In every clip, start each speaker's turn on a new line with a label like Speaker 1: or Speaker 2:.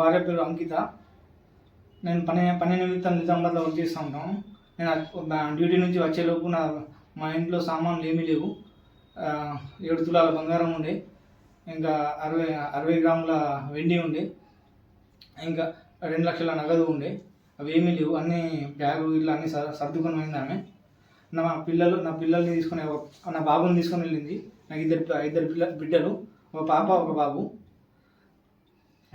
Speaker 1: భార్య పేరు అంకిత. నేను పని పని నిమిత్తం నిజామాబాద్లో వర్క్ చేస్తూ ఉంటాను నేను డ్యూటీ నుంచి వచ్చేలోపు నా మా ఇంట్లో సామాన్లు ఏమీ లేవు. ఏడు తులాల బంగారం ఉండే. ఇంకా అరవై అరవై గ్రాముల వెండి ఉండే. ఇంకా రెండు లక్షల నగదు ఉండే. అవి ఏమీ లేవు. అన్నీ బ్యాగు ఇట్లా అన్నీ సర్ సర్దుకొని పోయింది ఆమె. నా పిల్లలు నా పిల్లల్ని తీసుకుని నా బాబుని తీసుకొని వెళ్ళింది. నాకు ఇద్దరు ఇద్దరు పిల్ల బిడ్డలు. ఒక పాప ఒక బాబు.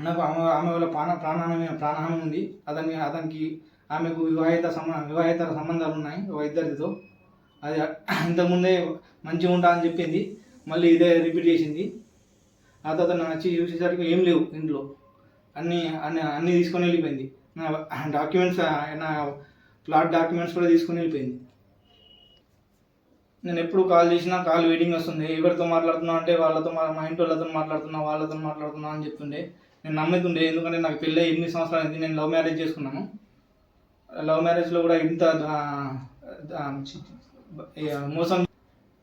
Speaker 1: నాకు ఆమె ఆమె వల్ల ప్రాణ ప్రాణహాని ప్రాణహాని ఉంది. అతని అతనికి ఆమెకు వివాహిత సంబంధ వివాహిత సంబంధాలు ఉన్నాయి ఒక ఇద్దరితో. అది ఇంతకుముందే మంచిగా ఉంటా అని చెప్పింది. మళ్ళీ ఇదే రిపీట్ చేసింది. ఆ తర్వాత నన్ను వచ్చి చూసేసరికి ఏం లేవు ఇంట్లో. అన్నీ అన్ని అన్నీ తీసుకొని వెళ్ళిపోయింది. నా డాక్యుమెంట్స్ నా ప్లాట్ డాక్యుమెంట్స్ కూడా తీసుకొని వెళ్ళిపోయింది. నేను ఎప్పుడు కాల్ చేసినా కాల్ వెయిటింగ్ వస్తుంది ఎవరితో మాట్లాడుతున్నా అంటే వాళ్ళతో మా ఇంటి వాళ్ళతో మాట్లాడుతున్నా వాళ్ళతో మాట్లాడుతున్నా అని చెప్తుండే. నేను నమ్ముతుండే ఎందుకంటే నాకు పెళ్ళి ఎనిమిది సంవత్సరాలు అయింది నేను లవ్ మ్యారేజ్ చేసుకున్నాను. లవ్ మ్యారేజ్లో కూడా ఇంత ఇక మోసం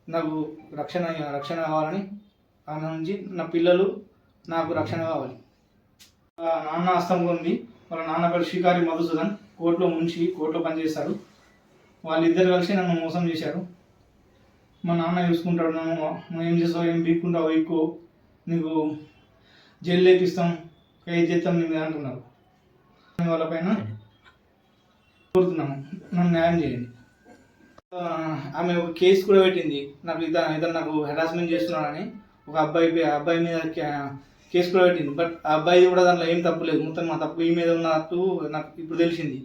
Speaker 1: నాకు రక్షణ రక్షణ కావాలని ఆమె నుంచి నా పిల్లలు నాకు రక్షణ కావాలి. నాన్న హస్తం ఉంది. వాళ్ళ నాన్న పేరు శ్రీకారి మధుసూదన్. కోర్టులో మున్షి కోర్టులో పనిచేస్తారు వాళ్ళిద్దరు కలిసి నన్ను మోసం చేశారు. మా నాన్న చూసుకుంటాడు నన్ను నువ్వు ఏం చేస్తావు? ఏం బీక్కుంటావు ఎక్కువ నీకు జైలు లేపిస్తాం. ఖైదు చేస్తాం? నీ మీద అంటున్నారు. వాళ్ళపైన కోరుతున్నాము నన్ను న్యాయం చేయండి. ఆమె ఒక కేసు కూడా పెట్టింది. నాకు ఇద్దరు ఇద్దరు నాకు హెరాస్మెంట్ చేస్తున్నాడని ఒక అబ్బాయి ఆ అబ్బాయి మీద కేసు కూడా పెట్టింది. బట్ ఆ అబ్బాయి కూడా దాంట్లో ఏం తప్పు లేదు. మొత్తం మా తప్పు ఈ మీద ఉన్నట్టు నాకు ఇప్పుడు తెలిసింది.